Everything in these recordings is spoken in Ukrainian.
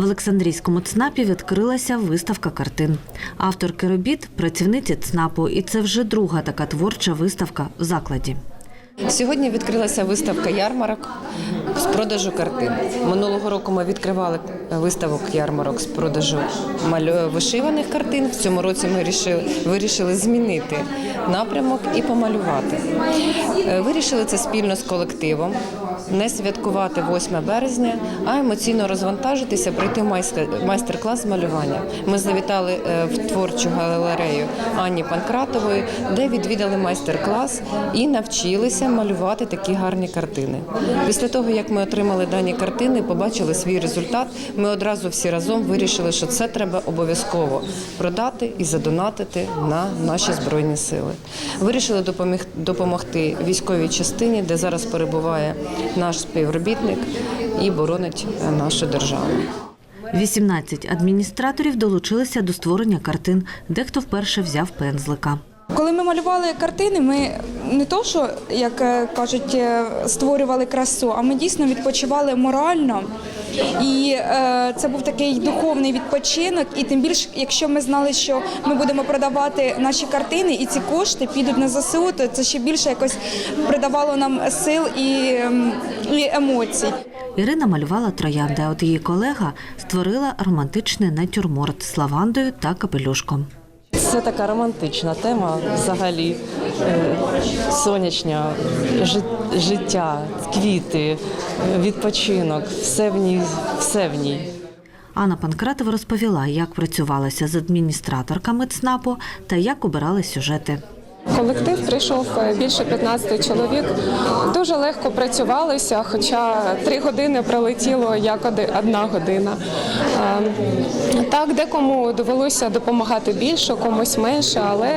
В Олександрійському ЦНАПі відкрилася виставка картин. Авторки робіт працівниці ЦНАПу, і це вже друга така творча виставка в закладі. Сьогодні відкрилася виставка ярмарок з продажу картин. Минулого року ми відкривали виставок ярмарок з продажу вишиваних картин. В цьому році ми вирішили, змінити напрямок і помалювати. Е, Вирішили це спільно з колективом. Не святкувати 8 березня, а емоційно розвантажитися, пройти майстер- майстер-клас з малювання. Ми завітали е, в творчу галерею Ані Панкратової, де відвідали майстер-клас і навчилися малювати такі гарні картини. Після того, як ми отримали дані картини, побачили свій результат. Ми одразу всі разом вирішили, що це треба обов'язково продати і задонатити на наші збройні сили. Вирішили допоміг- допомогти військовій частині, де зараз перебуває наш співробітник і боронить нашу державу. 18 адміністраторів долучилися до створення картин. Дехто вперше взяв пензлика. Коли ми малювали картини, ми не то, що як е, кажуть, е, створювали красу, а ми дійсно відпочивали морально. І е, це був такий духовний відпочинок. І тим більше, якщо ми знали, що ми будемо продавати наші картини, і ці кошти підуть на ЗСУ, то це ще більше якось придавало нам сил і, і емоцій. Ірина малювала троянди, а от її колега створила романтичний натюрморт з лавандою та капелюшком. Це така романтична тема взагалі. Е, Сонячня, життя, квіти, відпочинок, все в ній, все в ній. Анна Панкратова розповіла, як працювалася з адміністраторками ЦНАПу та як обирали сюжети. Колектив прийшов е, більше 15 чоловік. Дуже легко працювалися, хоча три години пролетіло як одна година. Е, Так, декому довелося допомагати більше, комусь менше, але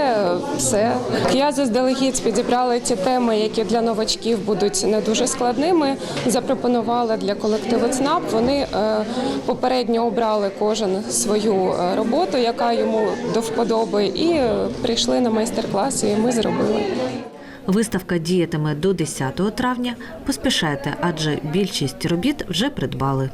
все. Я заздалегідь підібрала ті теми, які для новачків будуть не дуже складними. Запропонувала для колективу ЦНАП. Вони е, попередньо обрали кожен свою е, роботу, яка йому до вподоби, і прийшли на майстер-клас, ми зробили. Виставка діятиме до 10 травня. Поспішайте, адже більшість робіт вже придбали.